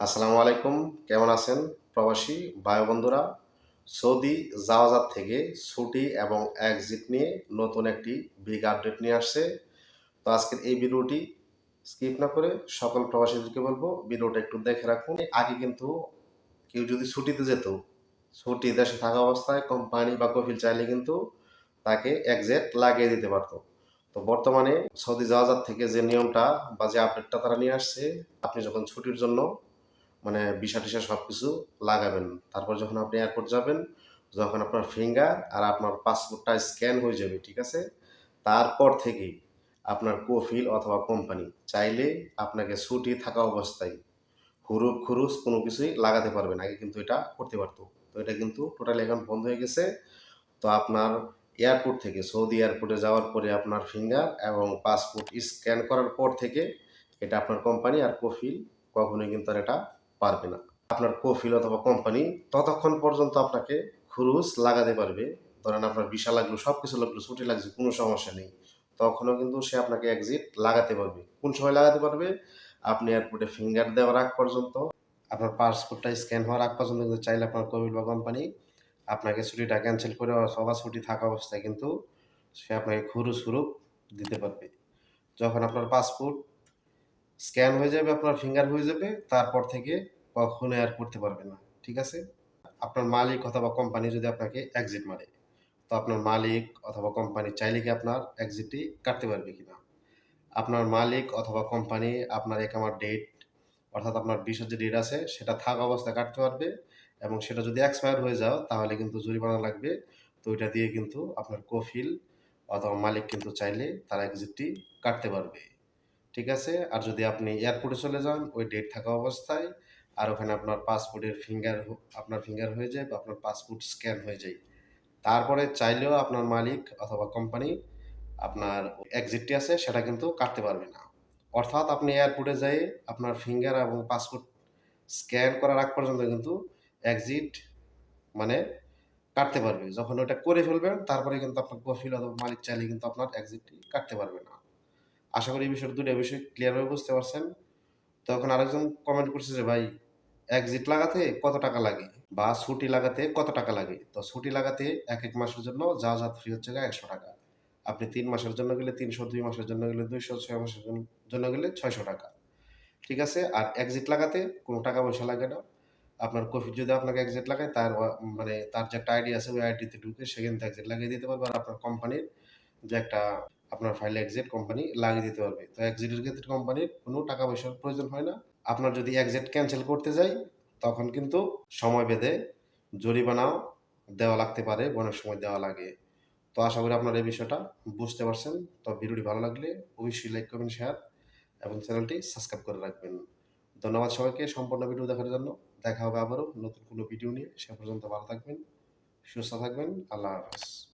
আসসালামু আলাইকুম, কেমন আছেন প্রবাসী ভাই বন্ধুরা সৌদি জাওয়াজাত থেকে ছুটি এবং এক্সিট নিয়ে নতুন একটি বিগ আপডেট নিয়ে আসছে। তো আজকের এই ভিডিওটি স্কিপ না করে সকল প্রবাসীদেরকে বলব, ভিডিওটা একটু দেখে রাখুন। আগে কিন্তু কেউ যদি ছুটিতে যেত, ছুটি দেশে থাকা অবস্থায় কোম্পানি বা কফিল চাইলে কিন্তু তাকে এক্সিট লাগিয়ে দিতে পারতো। তো বর্তমানে সৌদি জাওয়াজাত থেকে যে নিয়মটা বা যে আপডেটটা তারা নিয়ে আসছে, আপনি যখন ছুটির জন্য মানে ভিসা টিসা সব কিছু লাগাবেন। তারপর যখন আপনি এয়ারপোর্ট যাবেন, যখন আপনার ফিঙ্গার আর আপনার পাসপোর্টটা স্ক্যান হয়ে যাবে, ঠিক আছে? তারপর থেকেই আপনার কোফিল অথবা কোম্পানি চাইলে আপনাকে ছুটি থাকা অবস্থায় হুরুপ খুরুস কোনো কিছুই লাগাতে পারবেন। আগে কিন্তু এটা করতে পারতো। তো এটা কিন্তু টোটালি এখন বন্ধ হয়ে গেছে। তো আপনার এয়ারপোর্ট থেকে সৌদি এয়ারপোর্টে যাওয়ার পরে আপনার ফিঙ্গার এবং পাসপোর্ট স্ক্যান করার পর থেকে এটা আপনার কোম্পানি আর কোফিল কখনোই কিন্তু আর এটা পারবে না। আপনার কোফিল অথবা কোম্পানি ততক্ষণ পর্যন্ত আপনাকে খুরুজ লাগাতে পারবে। ধরেন আপনার বিশা লাগল সব কিছু লাগল, ছুটি লাগছে, কোনো সমস্যা নেই। তখনও কিন্তু সে আপনাকে এক্সিট লাগাতে পারবে। কোন সময় লাগাতে পারবে? আপনি এয়ারপোর্টে ফিঙ্গার দেওয়ার আগ পর্যন্ত, আপনার পাসপোর্টটা স্ক্যান হওয়ার আগ পর্যন্ত কিন্তু চাইলে আপনার কোভিড বা কোম্পানি আপনাকে ছুটিটা ক্যান্সেল করে সবার ছুটি থাকা অবস্থায় কিন্তু সে আপনাকে খুরুজ হুরুপ দিতে পারবে। যখন আপনার পাসপোর্ট স্ক্যান হয়ে যাবে, আপনার ফিঙ্গার হয়ে যাবে, তারপর থেকে কখনো আর করতে পারবে না, ঠিক আছে? আপনার মালিক অথবা কোম্পানি যদি আপনাকে এক্সিট মারে, তো আপনার মালিক অথবা কোম্পানি চাইলে কি আপনার এক্সিটটি কাটতে পারবে কিনা? আপনার মালিক অথবা কোম্পানি আপনার একামার ডেট অর্থাৎ আপনার বিশেষ যে ডেট আছে, সেটা থাকা অবস্থায় কাটতে পারবে এবং সেটা যদি এক্সপায়ার হয়ে যাও, তাহলে কিন্তু জরিমানা লাগবে। তো ওইটা দিয়ে কিন্তু আপনার কফিল অথবা মালিক কিন্তু চাইলে তার এক্সিটটি কাটতে পারবে। ঠিক আছে? আর যদি আপনি এয়ারপোর্টে চলে যান, ওই ডেট থাকা অবস্থায়, আর ওখানে আপনার পাসপোর্টের ফিঙ্গার আপনার ফিঙ্গার হয়ে যায় বা আপনার পাসপোর্ট স্ক্যান হয়ে যায়। তারপরে চাইলেও আপনার মালিক অথবা কোম্পানি আপনার এক্সিটটি আছে, সেটা কিন্তু কাটতে পারবে না। অর্থাৎ আপনি এয়ারপোর্টে যাই আপনার ফিঙ্গার এবং পাসপোর্ট স্ক্যান করার আগ পর্যন্ত কিন্তু এক্সিট মানে কাটতে পারবে। যখন ওটা করে ফেলবেন, তারপরে কিন্তু আপনার কফিল অথবা মালিক চাইলে কিন্তু আপনার এক্সিটটি কাটতে পারবে না। আশা করি এই বিষয়টা দুটো বিষয় ক্লিয়ারভাবে বুঝতে পারছেন। তখন আরেকজন কমেন্ট করছে যে, ভাই এক্সিট লাগাতে কত টাকা লাগে বা ছুটি লাগাতে কত টাকা লাগে? তো ছুটি লাগাতে এক এক মাসের জন্য যা যা ফ্রি হচ্ছে একশো টাকা। আপনি তিন মাসের জন্য গেলে তিনশো, দুই মাসের জন্য গেলে দুইশো, ছয় মাসের জন্য গেলে ছয়শো টাকা। ঠিক আছে? আর এক্সিট লাগাতে কোনো টাকা পয়সা লাগে না। আপনার কফি যদি আপনাকে এক্সিট লাগায়, তার মানে তার যে একটা আইডি আছে, ওই আইডিতে ঢুকে সেখান থেকে এক্সিট লাগিয়ে দিতে পারবে। আর আপনার কোম্পানির যে একটা আপনার ফাইলে এক্সিট কোম্পানি লাগিয়ে দিতে পারবে। তো এক্সিটের ক্ষেত্রে কোম্পানির কোনো টাকা পয়সার প্রয়োজন হয় না। আপনার যদি এক্সিট ক্যান্সেল করতে যাই, তখন কিন্তু সময় বেঁধে জরিমানাও দেওয়া লাগতে পারে, অনেক সময় দেওয়া লাগে। তো আশা করি আপনারা এই বিষয়টা বুঝতে পারছেন। তো ভিডিওটি ভালো লাগলে অবশ্যই লাইক করবেন শেয়ার এবং চ্যানেলটি সাবস্ক্রাইব করে রাখবেন। ধন্যবাদ সবাইকে সম্পূর্ণ ভিডিও দেখার জন্য। দেখা হবে আবারও নতুন কোনো ভিডিও নিয়ে। সে পর্যন্ত ভালো থাকবেন, সুস্থ থাকবেন। আল্লাহ হাফেজ।